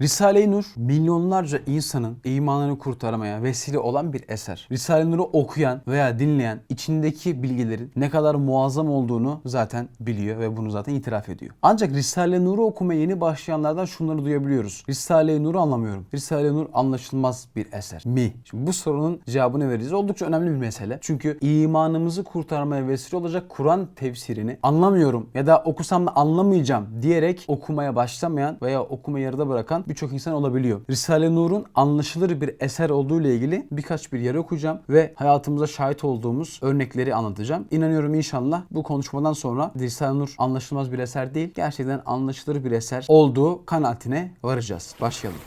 Risale-i Nur milyonlarca insanın imanını kurtarmaya vesile olan bir eser. Risale-i Nur'u okuyan veya dinleyen içindeki bilgilerin ne kadar muazzam olduğunu zaten biliyor ve bunu zaten itiraf ediyor. Ancak Risale-i Nur'u okumaya yeni başlayanlardan şunları duyabiliyoruz. Risale-i Nur'u anlamıyorum. Risale-i Nur anlaşılmaz bir eser mi? Şimdi bu sorunun cevabını vereceğiz. Oldukça önemli bir mesele. Çünkü imanımızı kurtarmaya vesile olacak Kur'an tefsirini anlamıyorum ya da okusam da anlamayacağım diyerek okumaya başlamayan veya okuma yarıda bırakan birçok insan olabiliyor. Risale-i Nur'un anlaşılır bir eser olduğu ile ilgili birkaç bir yer okuyacağım ve hayatımıza şahit olduğumuz örnekleri anlatacağım. İnanıyorum inşallah bu konuşmadan sonra Risale-i Nur anlaşılmaz bir eser değil, gerçekten anlaşılır bir eser olduğu kanaatine varacağız. Başlayalım.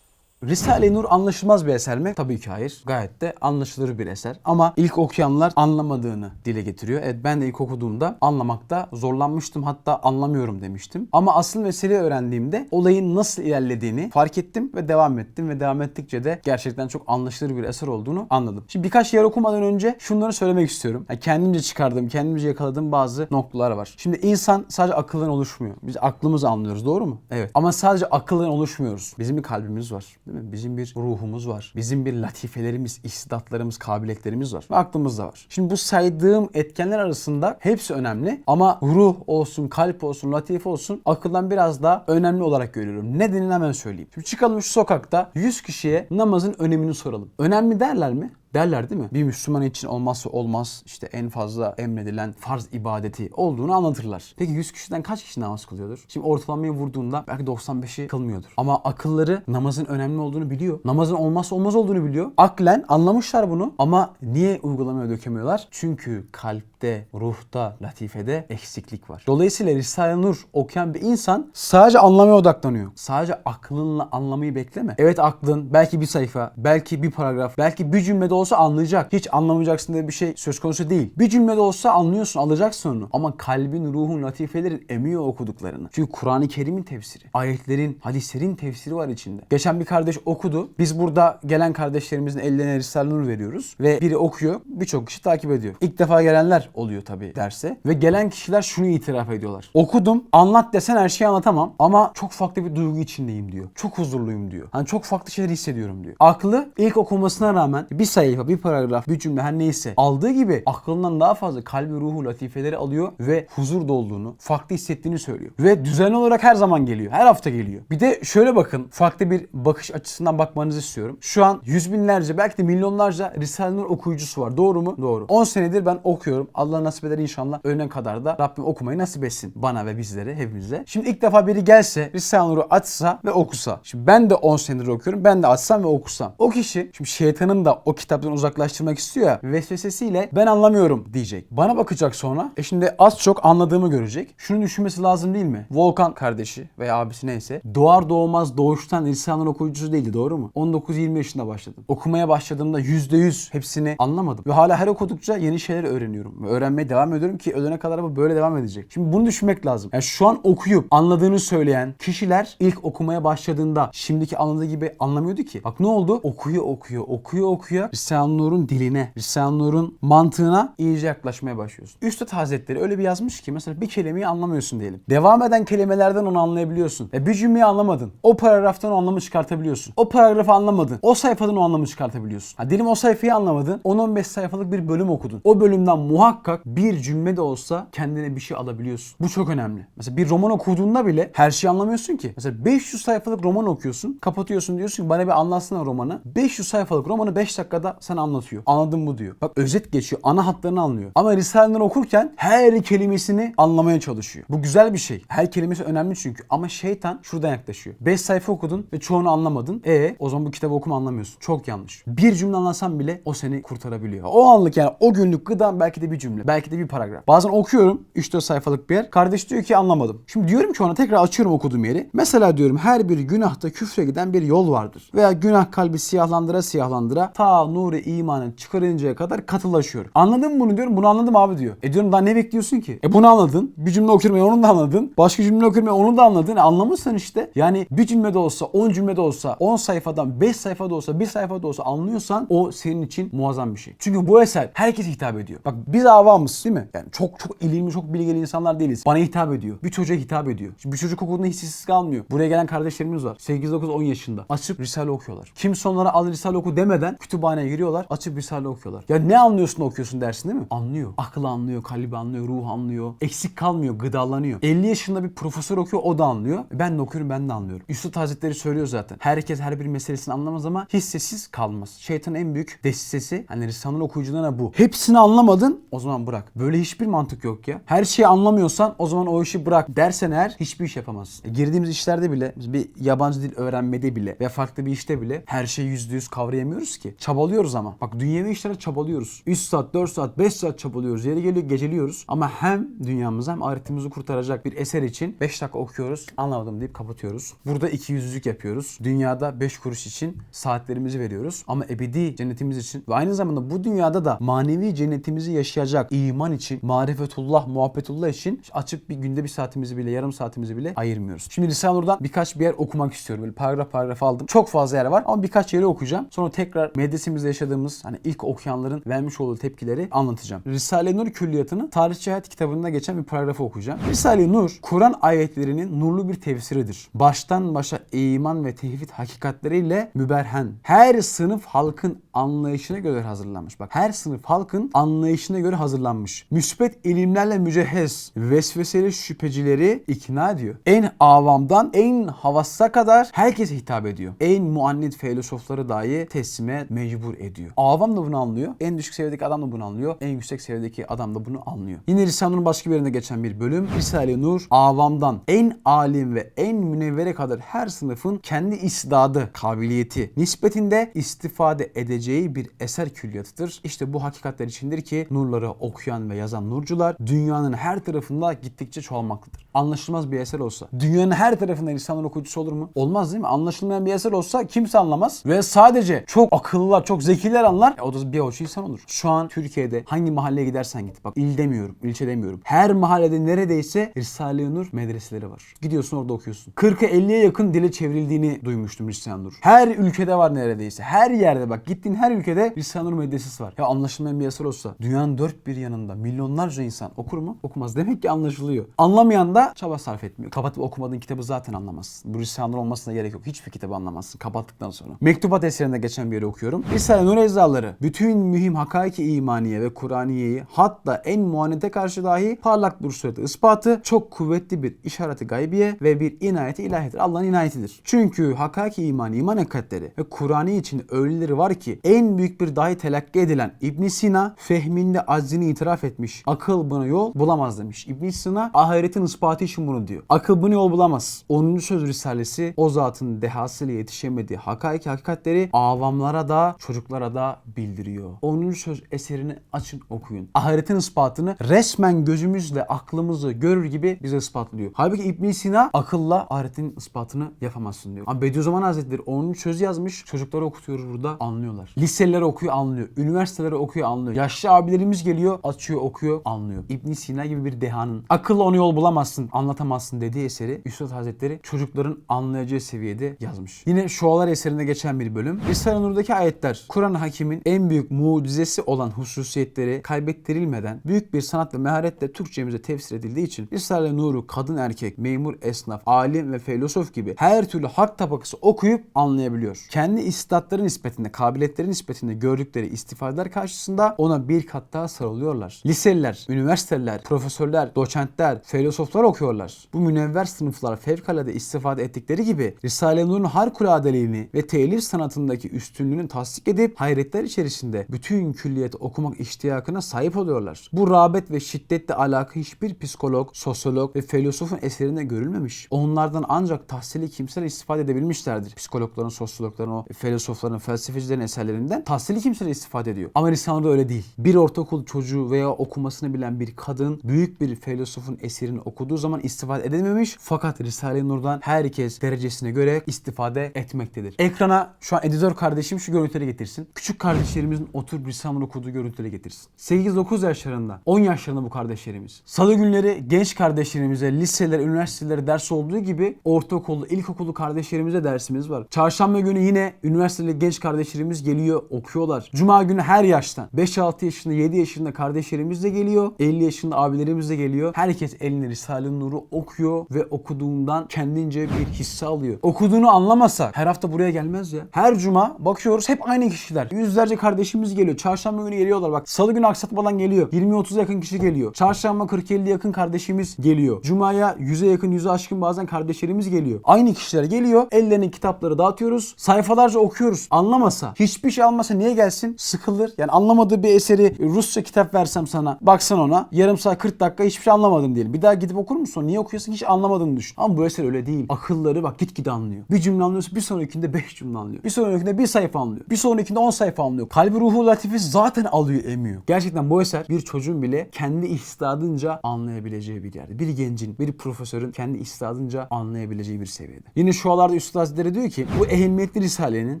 Risale-i Nur anlaşılmaz bir eser mi? Tabii ki hayır. Gayet de anlaşılır bir eser. Ama ilk okuyanlar anlamadığını dile getiriyor. Evet ben de ilk okuduğumda anlamakta zorlanmıştım. Hatta anlamıyorum demiştim. Ama asıl meseleyi öğrendiğimde olayın nasıl ilerlediğini fark ettim ve devam ettim. Ve devam ettikçe de gerçekten çok anlaşılır bir eser olduğunu anladım. Şimdi birkaç yer okumadan önce şunları söylemek istiyorum. Yani kendimce çıkardığım, kendimce yakaladığım bazı noktalar var. Şimdi insan sadece akıldan oluşmuyor. Biz aklımızı anlıyoruz doğru mu? Evet. Ama sadece akıldan oluşmuyoruz. Bizim bir kalbimiz var. Değil mi? Bizim bir ruhumuz var. Bizim bir latifelerimiz, istidatlarımız, kabiliyetlerimiz var. Ve aklımız da var. Şimdi bu saydığım etkenler arasında hepsi önemli. Ama ruh olsun, kalp olsun, latife olsun akıldan biraz daha önemli olarak görüyorum. Nedenini hemen söyleyeyim. Şimdi çıkalım şu sokakta 100 kişiye namazın önemini soralım. Önemli derler mi? Derler değil mi? Bir Müslüman için olmazsa olmaz işte en fazla emredilen farz ibadeti olduğunu anlatırlar. Peki 100 kişiden kaç kişi namaz kılıyordur? Şimdi ortalamayı vurduğunda belki 95'i kılmıyordur. Ama akılları namazın önemli olduğunu biliyor. Namazın olmazsa olmaz olduğunu biliyor. Aklen anlamışlar bunu ama niye uygulamaya dökemiyorlar? Çünkü kalpte, ruhta, latifede eksiklik var. Dolayısıyla Risale-i Nur okuyan bir insan sadece anlamaya odaklanıyor. Sadece aklınla anlamayı bekleme. Evet aklın belki bir sayfa, belki bir paragraf, belki bir cümlede olsa anlayacak. Hiç anlamayacaksın diye bir şey söz konusu değil. Bir cümlede olsa anlıyorsun, alacaksın onu. Ama kalbin, ruhun, latifelerin emiyor okuduklarını. Çünkü Kur'an-ı Kerim'in tefsiri, ayetlerin, hadislerin tefsiri var içinde. Geçen bir kardeş okudu. Biz burada gelen kardeşlerimizin ellerine Risale-i Nur veriyoruz. Ve biri okuyor, birçok kişi takip ediyor. İlk defa gelenler oluyor tabii derse. Ve gelen kişiler şunu itiraf ediyorlar. Okudum, anlat desen her şeyi anlatamam. Ama çok farklı bir duygu içindeyim diyor. Çok huzurluyum diyor. Hani çok farklı şeyler hissediyorum diyor. Aklı ilk okumasına rağmen bir sayfa, bir paragraf, bir cümle her neyse aldığı gibi aklından daha fazla kalbi, ruhu, latifeleri alıyor ve huzur dolduğunu, farklı hissettiğini söylüyor. Ve düzenli olarak her zaman geliyor. Her hafta geliyor. Bir de şöyle bakın, farklı bir bakış açısından bakmanızı istiyorum. Şu an yüz binlerce, belki de milyonlarca Risale-i Nur okuyucusu var. Doğru mu? Doğru. 10 senedir ben okuyorum. Allah nasip eder inşallah ölene kadar da Rabbim okumayı nasip etsin. Bana ve bizlere, hepimize. Şimdi ilk defa biri gelse, Risale-i Nur'u açsa ve okusa. Şimdi ben de 10 senedir okuyorum. Ben de açsam ve okusam. O kişi, şimdi şeytanın da o kitaptan uzaklaştırmak istiyor ya, vesvesesiyle ben anlamıyorum diyecek. Bana bakacak sonra. E şimdi az çok anladığımı görecek. Şunu düşünmesi lazım değil mi? Volkan kardeşi veya abisi neyse. Doğar doğmaz doğuştan Nur okuyucusu değildi doğru mu? 19-20 yaşında başladım. Okumaya başladığımda %100 hepsini anlamadım. Ve hala her okudukça yeni şeyler öğreniyorum. Ve öğrenmeye devam ediyorum ki ölene kadar bu böyle devam edecek. Şimdi bunu düşünmek lazım. Yani şu an okuyup anladığını söyleyen kişiler ilk okumaya başladığında şimdiki anladığı gibi anlamıyordu ki. Bak ne oldu? Okuyor okuyor okuyor okuyor. Risale-i Nur'un diline, Risale-i Nur'un mantığına iyice yaklaşmaya başlıyorsun. Üstad Hazretleri öyle bir yazmış ki mesela bir kelimeyi anlamıyorsun diyelim. Devam eden kelimelerden onu anlayabiliyorsun. E bir cümleyi anlamadın. O paragraftan o anlamı çıkartabiliyorsun. O paragrafı anlamadın. O sayfadan o anlamı çıkartabiliyorsun. Ha, diyelim o sayfayı anlamadın. 10-15 sayfalık bir bölüm okudun. O bölümden muhakkak bir cümle de olsa kendine bir şey alabiliyorsun. Bu çok önemli. Mesela bir roman okuduğunda bile her şeyi anlamıyorsun ki. Mesela 500 sayfalık roman okuyorsun. Kapatıyorsun diyorsun ki bana bir anlatsana romanı. 500 sayfalık romanı 5 dakikada sana anlatıyor. Anladım bu diyor. Bak özet geçiyor. Ana hatlarını anlıyor. Ama Risale'den okurken her kelimesini anlamaya çalışıyor. Bu güzel bir şey. Her kelimesi önemli çünkü. Ama şeytan şuradan yaklaşıyor. 5 sayfa okudun ve çoğunu anlamadın. E o zaman bu kitabı okuma anlamıyorsun. Çok yanlış. Bir cümle anlasan bile o seni kurtarabiliyor. O anlık yani o günlük gıdan belki de bir cümle. Belki de bir paragraf. Bazen okuyorum 3-4 sayfalık bir yer. Kardeş diyor ki anlamadım. Şimdi diyorum ki ona tekrar açıyorum okuduğum yeri. Mesela diyorum her bir günahta küfre giden bir yol vardır. Veya günah kalbi siyahlandıra siyahlandıra ta Nuh nuru imanı çıkarıncaya kadar katılaşıyor. Anladın mı bunu diyorum. Bunu anladım abi diyor. E diyorum daha ne bekliyorsun ki? E bunu anladın. Bir cümle okuyorum ya onu da anladın. Başka cümle okuyorum ya onu da anladın. E anlamışsın işte. Yani bir cümlede olsa, 10 cümlede olsa, 10 sayfadan 5 sayfada olsa, 1 sayfada olsa anlıyorsan o senin için muazzam bir şey. Çünkü bu eser herkese hitap ediyor. Bak biz avamız değil mi? Yani çok çok ilimli, çok bilgili insanlar değiliz. Bana hitap ediyor. Bir çocuğa hitap ediyor. Şimdi bir çocuk okuduğunda hissiz kalmıyor. Buraya gelen kardeşlerimiz var. 8, 9, 10 yaşında. Açıp Risale okuyorlar. Kimse onlara al Risale oku demeden kütüphaneye giriyorlar. Açıp Risale okuyorlar. Ya ne anlıyorsun okuyorsun dersin değil mi? Anlıyor. Akıl anlıyor, kalbi anlıyor, ruh anlıyor. Eksik kalmıyor, gıdalanıyor. 50 yaşında bir profesör okuyor o da anlıyor. Ben de okuyorum ben de anlıyorum. Üstad Hazretleri söylüyor zaten. Herkes her bir meselesini anlamaz ama hissesiz kalmaz. Şeytanın en büyük desisesi hani Risale'nin okuyucularına bu. Hepsini anlamadın o zaman bırak. Böyle hiçbir mantık yok ya. Her şeyi anlamıyorsan o zaman o işi bırak dersen eğer hiçbir iş yapamazsın. E, girdiğimiz işlerde bile bir yabancı dil öğrenmede bile ve farklı bir işte bile her şeyi yüzde yüz kavrayamıyoruz ki. Çabalıyoruz ama. Bak dünyevi işlere çabalıyoruz. 3 saat, 4 saat, 5 saat çabalıyoruz. Yeri geliyor geceliyoruz. Ama hem dünyamızı hem ahiretimizi kurtaracak bir eser için 5 dakika okuyoruz. Anlamadım deyip kapatıyoruz. Burada iki yüzlülük yapıyoruz. Dünyada 5 kuruş için saatlerimizi veriyoruz. Ama ebedi cennetimiz için ve aynı zamanda bu dünyada da manevi cennetimizi yaşayacak iman için, marifetullah, muhabbetullah için açıp bir günde bir saatimizi bile, yarım saatimizi bile ayırmıyoruz. Şimdi Risale-i Nur'dan birkaç bir yer okumak istiyorum. Böyle paragraf paragraf aldım. Çok fazla yer var ama birkaç yeri okuyacağım. Sonra tekrar medresemizde yaşadığımız hani ilk okuyanların vermiş olduğu tepkileri anlatacağım. Risale-i Nur külliyatının Tarihçi Hayat kitabında geçen bir paragrafı okuyacağım. Risale-i Nur, Kur'an ayetlerinin nurlu bir tefsiridir. Baştan başa iman ve tevhid hakikatleriyle müberhen. Her sınıf halkın anlayışına göre hazırlanmış. Bak her sınıf halkın anlayışına göre hazırlanmış. Müsbet ilimlerle mücehhez, vesveseli şüphecileri ikna ediyor. En avamdan en havassa kadar herkese hitap ediyor. En muannit filozofları dahi teslime mecbur ediyor. Avam da bunu anlıyor. En düşük seviyedeki adam da bunu anlıyor. En yüksek seviyedeki adam da bunu anlıyor. Yine Risale-i Nur'un başka bir yerinde geçen bir bölüm. Risale-i Nur avamdan en alim ve en münevvere kadar her sınıfın kendi istidadı, kabiliyeti nispetinde istifade edeceği bir eser külliyatıdır. İşte bu hakikatler içindir ki nurları okuyan ve yazan nurcular dünyanın her tarafında gittikçe çoğalmaktadır. Anlaşılmaz bir eser olsa dünyanın her tarafında insanlar okuyucusu olur mu? Olmaz değil mi? Anlaşılmayan bir eser olsa kimse anlamaz ve sadece çok akıllılar, çok zekiler anlar. E, o da bir avuç insan olur. Şu an Türkiye'de hangi mahalleye gidersen git. Bak il demiyorum, ilçe demiyorum. Her mahallede neredeyse Risale-i Nur medreseleri var. Gidiyorsun orada okuyorsun. 40'a 50'ye yakın dile çevrildiğini duymuştum Risale-i Nur. Her ülkede var neredeyse. Her yerde bak gittiğin her ülkede Risale-i Nur medresesi var. Ya anlaşılmayan bir eser olsa dünyanın dört bir yanında milyonlarca insan okur mu? Okumaz. Demek ki anlaşılıyor. Anlamayan da çaba sarf etmiyor. Kapatıp okumadığın kitabı zaten anlamazsın. Bu Risale-i Nur olmasına gerek yok. Hiçbir kitabı anlamazsın kapattıktan sonra. Mektubat eserinde geçen bir yeri okuyorum. Risale-i Nur eczaları bütün mühim hakaiki imaniye ve Kur'aniyeyi hatta en muannete karşı dahi parlak bir surette ispatı çok kuvvetli bir işareti gaybiye ve bir inayeti ilahidir. Allah'ın inayetidir. Çünkü hakaiki imani, iman hakikatleri ve Kur'ani için öyleleri var ki en büyük bir dahi telakki edilen İbn Sina fehminde aczini itiraf etmiş. Akıl buna yol bulamaz demiş. İbn Sina ahiretin ispatı için bunu diyor. Akıl bunu yol bulamaz. 10. söz risalesi o zatın dehasıyla yetişemediği hakaiki hakikatleri avamlara da çocuklara da bildiriyor. 10. söz eserini açın okuyun. Ahiretin ispatını resmen gözümüzle aklımızı görür gibi bize ispatlıyor. Halbuki İbn Sina akılla ahiretin ispatını yapamazsın diyor. Ama Bediüzzaman Hazretleri 10. sözü yazmış. Çocuklara okutuyoruz burada anlıyorlar. Liseliler okuyor anlıyor. Üniversitelere okuyor anlıyor. Yaşlı abilerimiz geliyor açıyor okuyor anlıyor. İbn Sina gibi bir dehanın akılla onu yol bulamazsın anlatamazsın dediği eseri Üstad Hazretleri çocukların anlayacağı seviyede yazmış. Yine Şualar eserinde geçen bir bölüm. Risale-i Nur'daki ayetler Kur'an hakimin en büyük mucizesi olan hususiyetleri kaybettirilmeden büyük bir sanat ve meharetle Türkçemize tefsir edildiği için Risale-i Nur'u kadın erkek, memur esnaf, alim ve filozof gibi her türlü hak tabakası okuyup anlayabiliyor. Kendi istatları nispetinde, kabiliyetleri nispetinde gördükleri istifadeler karşısında ona bir kat daha sarılıyorlar. Liseliler, üniversiteler, profesörler, doçentler, filozoflar okuyorlar. Bu münevver sınıflar fevkalade istifade ettikleri gibi Risale-i Nur'un harikuladeliğini ve telif sanatındaki üstünlüğünü tasdik edip hayretler içerisinde bütün külliyeti okumak iştiyakına sahip oluyorlar. Bu rağbet ve şiddetle alaka hiçbir psikolog, sosyolog ve filozofun eserinde görülmemiş. Onlardan ancak tahsili kimseler istifade edebilmişlerdir. Psikologların, sosyologların, o filozofların, felsefecilerin eserlerinden tahsili kimseler istifade ediyor. Ama Risale'de öyle değil. Bir ortaokul çocuğu veya okumasını bilen bir kadın büyük bir filozofun eserini okuduğu zaman istifade edememiş fakat Risale-i Nur'dan herkes derecesine göre istifade etmektedir. Ekrana şu an editör kardeşim şu görüntüleri getirsin. Küçük kardeşlerimizin oturup Risale-i Nur okuduğu görüntüleri getirsin. 8-9 yaşlarında, 10 yaşlarında bu kardeşlerimiz. Salı günleri genç kardeşlerimize, liseler, üniversitelere ders olduğu gibi ortaokulda, ilkokullu kardeşlerimize dersimiz var. Çarşamba günü yine üniversiteli genç kardeşlerimiz geliyor, okuyorlar. Cuma günü her yaştan 5-6 yaşında, 7 yaşında kardeşlerimiz de geliyor. 50 yaşında abilerimiz de geliyor. Herkes eline Risale-i Nur'u okuyor ve okuduğundan kendince bir hisse alıyor. Okuduğunu anlamasak her hafta buraya gelmez ya. Her cuma bakıyoruz hep aynı kişiler. Yüzlerce kardeşimiz geliyor. Çarşamba günü geliyorlar bak. Salı günü aksatmadan geliyor. 20-30 yakın kişi geliyor. Çarşamba 40-50 yakın kardeşimiz geliyor. Cumaya 100'e yakın 100'e aşkın bazen kardeşlerimiz geliyor. Aynı kişiler geliyor. Ellerine kitapları dağıtıyoruz. Sayfalarca okuyoruz. Anlamasa, hiçbir şey almasa niye gelsin? Sıkılır. Yani anlamadığı bir eseri Rusça kitap versem sana. Baksan ona. Yarım saat 40 dakika hiçbir şey anlamadın diyelim. Bir daha gidip okur musun? Niye okuyorsun? Hiç anlamadığını düşün. Ama bu eser öyle değil. Akılları bak gitgide anlıyor. Bir cümle anlıyorsa bir sonrakinde 5 cümle anlıyor. Bir sonrakinde bir sayfa anlıyor. Bir sonrakinde 10 sayfa anlıyor. Kalbi ruhu latifi zaten alıyor emiyor. Gerçekten bu eser bir çocuğun bile kendi istadınca anlayabileceği bir yerde. Bir gencin, bir profesörün kendi istadınca anlayabileceği bir seviyede. Yine şu alarda Üstad Hazretleri diyor ki bu ehemmiyetli risalenin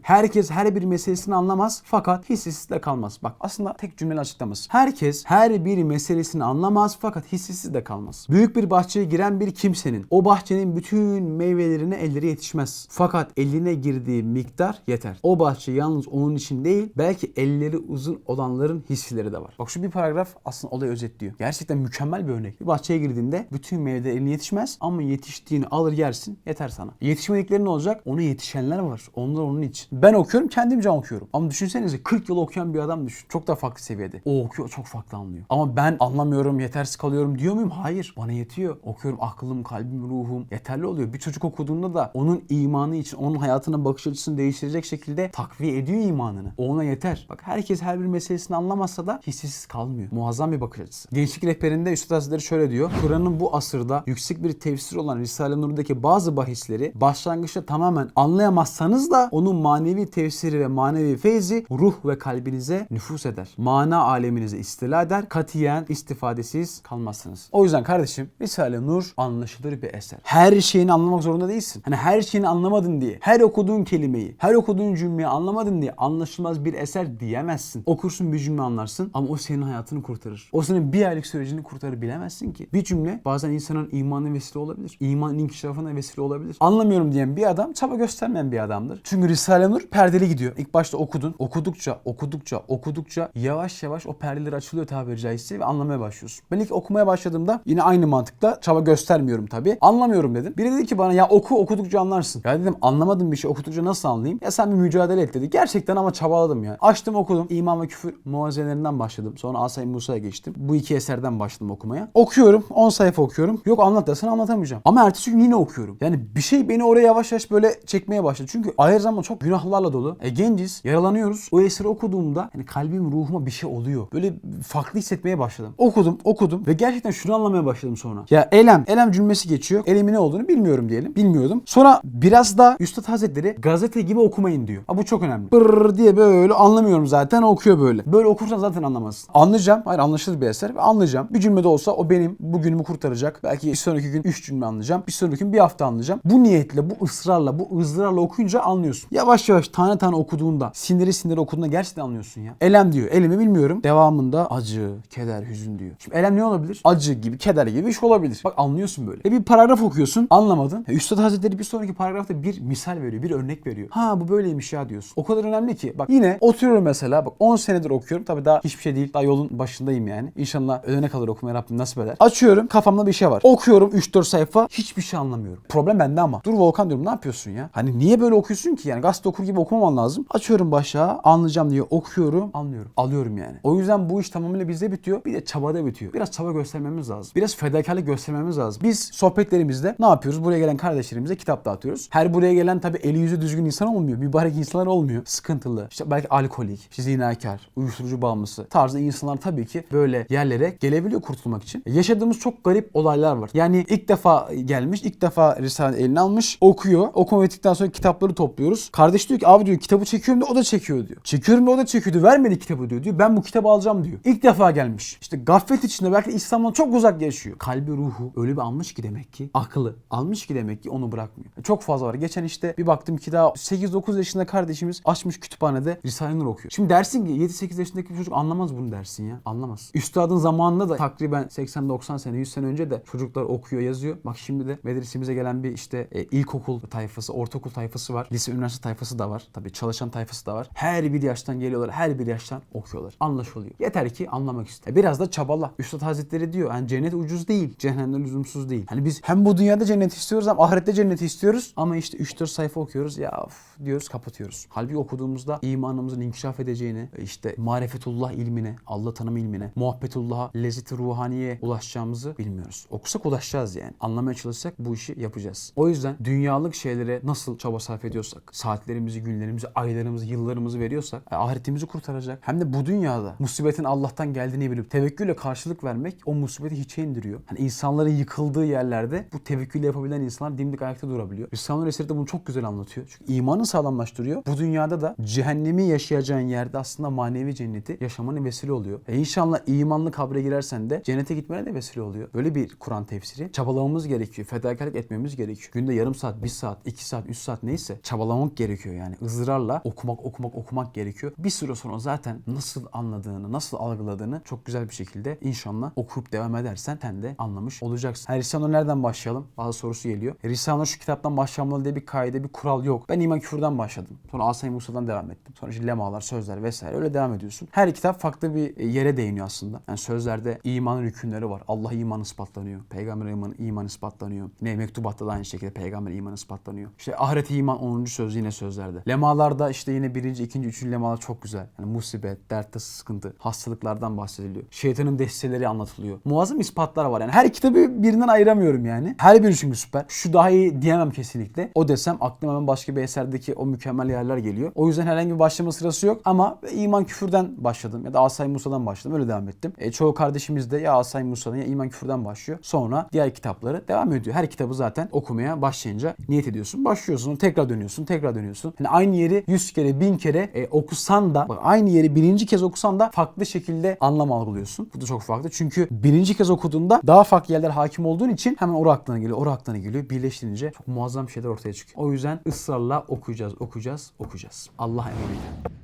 herkes her bir meselesini anlamaz fakat hissesiz de kalmaz. Bak aslında tek cümleyle açıklaması. Herkes her bir meselesini anlamaz fakat hissesiz de kalmaz. Büyük bir bahçeye giren bir kimsenin o bahçenin bütün meyvelerine elleri yetişmez. Fakat eline girdiği miktar yeter. O bahçe yalnız onun için değil belki elleri uzun olanların hisleri de var. Bak şu bir paragraf aslında olayı özetliyor. Gerçekten mükemmel bir örnek. Bir bahçeye girdiğinde bütün meyveler eline yetişmez ama yetiştiğini alır yersin yeter sana. Yetişmedikleri ne olacak? Ona yetişenler var. Onlar onun için. Ben okuyorum kendimce okuyorum. Ama düşünsenize 40 yıl okuyan bir adam düşün. Çok daha farklı seviyede. O okuyor çok farklı anlıyor. Ama ben anlamıyorum yetersiz kalıyorum diyor muyum? Hayır. Bana yetiyor. Okuyorum aklım, kalbim, ruhum yeterli oluyor. Bir çocuk okuduğunda da onun imanı için, onun hayatına bakış açısını değiştirecek şekilde takviye ediyor imanını. O ona yeter. Bak herkes her bir meselesini anlamazsa da hissesiz kalmıyor. Muazzam bir bakış açısı. Gençlik rehberinde Üstad Hazretleri şöyle diyor. Kur'an'ın bu asırda yüksek bir tefsir olan Risale-i Nur'daki bazı bahisleri başlangıçta tamamen anlayamazsanız da onun manevi tefsiri ve manevi feyzi ruh ve kalbinize nüfus eder. Mana aleminize istila eder. Katiyen istifadesiz kalmazsınız. O yüzden kardeşim Risale-i Nur anlaşılır bir eser. Her şeyini anlamak zorunda değilsin. Hani her şeyini anlamadın diye, her okuduğun kelimeyi, her okuduğun cümleyi anlamadın diye anlaşılmaz bir eser diyemezsin. Okursun bir cümle anlarsın ama o senin hayatını kurtarır. O senin bir aylık sürecini kurtarır bilemezsin ki. Bir cümle bazen insanın imanı vesile olabilir. İmanın inkişafına vesile olabilir. Anlamıyorum diyen bir adam çaba göstermeyen bir adamdır. Çünkü Risale-i Nur perdeli gidiyor. İlk başta okudun. Okudukça, okudukça, okudukça yavaş yavaş o perdeler açılıyor tabiri caizse ve anlamaya başlıyorsun. Ben ilk okumaya başladığımda yine aynı mantıkla çaba göstermiyorum tabii. Anlamıyorum dedim. Biri dedi ki bana ya oku okudukça anlarsın. Ya dedim anlamadım bir şey okudukça nasıl anlayayım? Ya sen bir mücadele et dedi. Gerçekten ama çabaladım ya. Açtım okudum. İman ve küfür muazezelerinden başladım. Sonra Asay Musa'ya geçtim. Bu iki eserden başladım okumaya. Okuyorum. 10 sayfa okuyorum. Yok anlat desen anlatamayacağım. Ama ertesi gün yine okuyorum. Yani bir şey beni oraya yavaş yavaş böyle çekmeye başladı. Çünkü ahir zaman çok günahlarla dolu. E genciz. Yaralanıyoruz. O eseri okuduğumda hani kalbim ruhuma bir şey oluyor. Böyle farklı hissetmeye başladım. Okudum okudum ve gerçekten şunu anlamaya başladım sonra. Ya elem. Elem cümlesi geçiyor. Elimin ne olduğunu bilmiyorum diyelim. Bilmiyordum. Sonra biraz da Üstad Hazretleri gazete gibi okumayın diyor. Ha, bu çok önemli. Bırr diye böyle anlamıyorum zaten okuyor böyle. Böyle okursan zaten anlamazsın. Anlayacağım. Hayır anlaşılır bir eser anlayacağım. Bir cümlede olsa o benim bugünümü kurtaracak. Belki bir sonraki gün 3 cümle anlayacağım. Bir sonraki gün bir hafta anlayacağım. Bu niyetle, bu ısrarla, bu ızdırarla okuyunca anlıyorsun. Yavaş yavaş tane tane okuduğunda, siniri siniri okuduğunda gerçekten anlıyorsun ya. Elem diyor. Elemi bilmiyorum. Devamında acı, keder, hüzün diyor. Şimdi elem ne olabilir? Acı gibi, keder gibi bir şey olabilir. Bak anlıyorsun böyle. E bir paragraf okuyorsun, anlamadın. E Üstad Hazretleri bir sonraki paragrafta bir misal veriyor, bir örnek veriyor. Ha bu böyleymiş ya diyorsun. O kadar önemli ki. Bak yine oturuyorum mesela. Bak 10 senedir okuyorum. Tabii daha hiçbir şey değil. Daha yolun başındayım yani. İnşallah ölene kadar okumaya Rabbim nasip eder. Açıyorum. Kafamda bir şey var. Okuyorum 3-4 sayfa. Hiçbir şey anlamıyorum. Problem bende ama. Dur Volkan diyorum ne yapıyorsun ya? Hani niye böyle okuyorsun ki? Yani gazete okur gibi okumaman lazım. Açıyorum başa. Anlayacağım diye okuyorum. Anlıyorum. Alıyorum yani. O yüzden bu iş tamamıyla bizde bitiyor. Bir de çabada bitiyor. Biraz çaba göstermemiz lazım. Biraz fedakarlık göstermemiz lazım. Biz sohbetlerimizde ne yapıyoruz? Buraya gelen kardeşlerimize kitap dağıtıyoruz. Her buraya gelen tabii eli yüzü düzgün insan olmuyor. Mübarek insanlar olmuyor. Sıkıntılı. İşte belki alkolik, işte zinakar, uyuşturucu bağımlısı tarzı insanlar tabii ki böyle yerlere gelebiliyor kurtulmak için. Yaşadığımız çok garip olaylar var. Yani ilk defa gelmiş, ilk defa Risale eline almış, okuyor. Okuma bittikten sonra kitapları topluyoruz. Kardeş diyor ki abi diyor kitabı çekiyorum da o da çekiyor diyor. Çekiyorum da o da çekiyor diyor. Vermedi kitabı diyor. diyor. Ben bu kitabı alacağım diyor. İlk defa gelmiş. İşte gaflet içinde belki İslam'dan çok uzak yaşıyor. Kalbi ruhu ruhu öyle bir almış ki demek ki aklı almış ki demek ki onu bırakmıyor. Çok fazla var. Geçen işte bir baktım ki daha 8-9 yaşında kardeşimiz açmış kütüphanede Risale-i Nur okuyor. Şimdi dersin ki 7-8 yaşındaki bir çocuk anlamaz bunu dersin ya. Anlamaz. Üstadın zamanında da takriben 80-90 sene 100 sene önce de çocuklar okuyor yazıyor. Bak şimdi de medresemize gelen bir işte e, ilkokul tayfası, ortaokul tayfası var. Lise, üniversite tayfası da var. Tabii çalışan tayfası da var. Her bir yaştan geliyorlar. Her bir yaştan okuyorlar. Anlaşılıyor. Yeter ki anlamak iste. Biraz da çabala. Üstad Hazretleri diyor yani cennet ucuz değil. Cehennem lüzumsuz değil. Hani biz hem bu dünyada cennet istiyoruz hem ahirette cennet istiyoruz. Ama işte 3-4 sayfa okuyoruz. Ya of diyoruz kapatıyoruz. Halbuki okuduğumuzda imanımızın inkişaf edeceğini, işte marifetullah ilmine, Allah tanımı ilmine, muhabbetullah'a, lezzeti ruhaniye ulaşacağımızı bilmiyoruz. Okusak ulaşacağız yani. Anlamaya çalışsak bu işi yapacağız. O yüzden dünyalık şeylere nasıl çaba sarf ediyorsak, saatlerimizi, günlerimizi, aylarımızı, yıllarımızı veriyorsak e, ahiretimizi kurtaracak. Hem de bu dünyada musibetin Allah'tan geldiğini bilip tevekkülle karşılık vermek o musibeti hiçe indiriyor. Hani insanların yıkıldığı yerlerde bu tevekkülle yapabilen insanlar dimdik ayakta durabiliyor. Risale-i Eser'de bunu çok güzel anlatıyor. Çünkü imanı sağlamlaştırıyor. Bu dünyada da cehennemi yaşayacağın yerde aslında manevi cenneti yaşamana vesile oluyor. E inşallah imanlı kabre girersen de cennete gitmene de vesile oluyor. Böyle bir Kur'an tefsiri. Çabalamamız gerekiyor. Fedakarlık etmemiz gerekiyor. Günde yarım saat, bir saat, iki saat, üç saat neyse çabalamak gerekiyor yani. ızrarla okumak, okumak, okumak gerekiyor. Bir süre sonra zaten nasıl anladığını, nasıl algıladığını çok güzel bir şekilde inşallah okuyup devam edersen sen de anlamış olacaksın. Her Risale-i nereden başlayalım? Bazı sorusu geliyor. E, Risale-i Nur şu kitaptan başlamalı diye bir kaide, bir kural yok. Ben iman küfürden başladım. Sonra Asay Musa'dan devam ettim. Sonra işte lemalar, sözler vesaire öyle devam ediyorsun. Her kitap farklı bir e, yere değiniyor aslında. Yani sözlerde imanın hükümleri var. Allah iman ispatlanıyor. Peygamber iman, iman ispatlanıyor. Ne mektubatta da aynı şekilde peygamber iman ispatlanıyor. İşte ahiret iman 10. söz yine sözlerde. Lemalarda işte yine birinci, ikinci, üçüncü lemalar çok güzel. Yani musibet, dert, tasa, sıkıntı, hastalıklardan bahsediliyor. Şeytanın desteleri anlatılıyor. Muazzam ispatlar var yani. Her kitabı birinden ayıramıyorum yani. Her biri çünkü süper. Şu daha iyi diyemem kesinlikle. O desem aklıma hemen başka bir eserdeki o mükemmel yerler geliyor. O yüzden herhangi bir başlama sırası yok ama iman küfürden başladım ya da Asay Musa'dan başladım. Öyle devam ettim. E, çoğu kardeşimiz de ya Asay Musa'dan ya iman küfürden başlıyor. Sonra diğer kitapları devam ediyor. Her kitabı zaten okumaya başlayınca niyet ediyorsun. Başlıyorsun, tekrar dönüyorsun, tekrar dönüyorsun. Yani aynı yeri 100 kere, 1000 kere e, okusan da bak aynı yeri birinci kez okusan da farklı şekilde anlam algılıyorsun. Bu da çok farklı. Çünkü birinci kez okuduğunda daha farklı yerler hakim olduğun için hemen oraya aklına geliyor, oraya aklına geliyor. Birleştirince çok muazzam şeyler ortaya çıkıyor. O yüzden ısrarla okuyacağız, okuyacağız, okuyacağız. Allah emriyle.